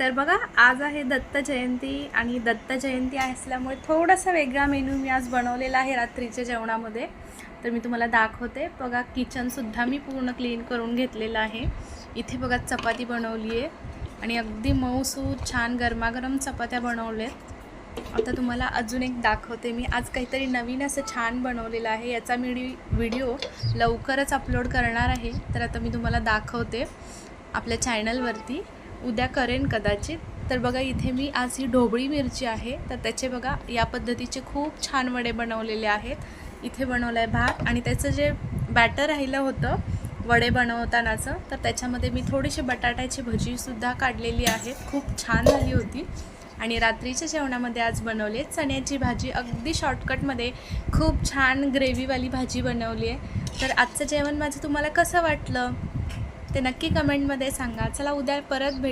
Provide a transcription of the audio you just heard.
तर बघा आज आहे दत्त जयंती आणि दत्त जयंती असल्यामुळे थोडासा वेगळा मेनू मी आज बनवलेला आहे रात्रीच्या जेवणामध्ये. तर मी तुम्हाला दाखवते. बघा किचनसुद्धा मी पूर्ण क्लीन करून घेतलेलं आहे. इथे बघा चपाती बनवली आहे. आणि अगदी मऊसू छान गरमागरम चपात्या बनवल्यात. आता तुम्हाला अजून एक दाखवते. मी आज काहीतरी नवीन असं छान बनवलेलं आहे. याचा मी व्हिडिओ लवकरच अपलोड करणार आहे. तर आता मी तुम्हाला दाखवते आपल्या चॅनलवरती उद्या करेन कदाचित. तर बघा इथे मी आज ही ढोबळी मिरची आहे. तर त्याचे बघा या पद्धतीचे खूप छान वडे बनवलेले आहेत. इथे बनवलं आहे भात आणि त्याचं जे बॅटर राहिलं होतं वडे बनवतानाचं तर त्याच्यामध्ये मी थोडीशी बटाट्याची भजीसुद्धा काढलेली आहे. खूप छान झाली होती. आणि रात्रीच्या जेवणामध्ये आज बनवली आहे चण्याची भाजी अगदी शॉर्टकटमध्ये खूप छान ग्रेव्हीवाली भाजी बनवली आहे तर आजचं जेवण माझं तुम्हाला कसं वाटलं? ते नक्की कमेंटमध्ये सांगा. चला उद्या परत भेट.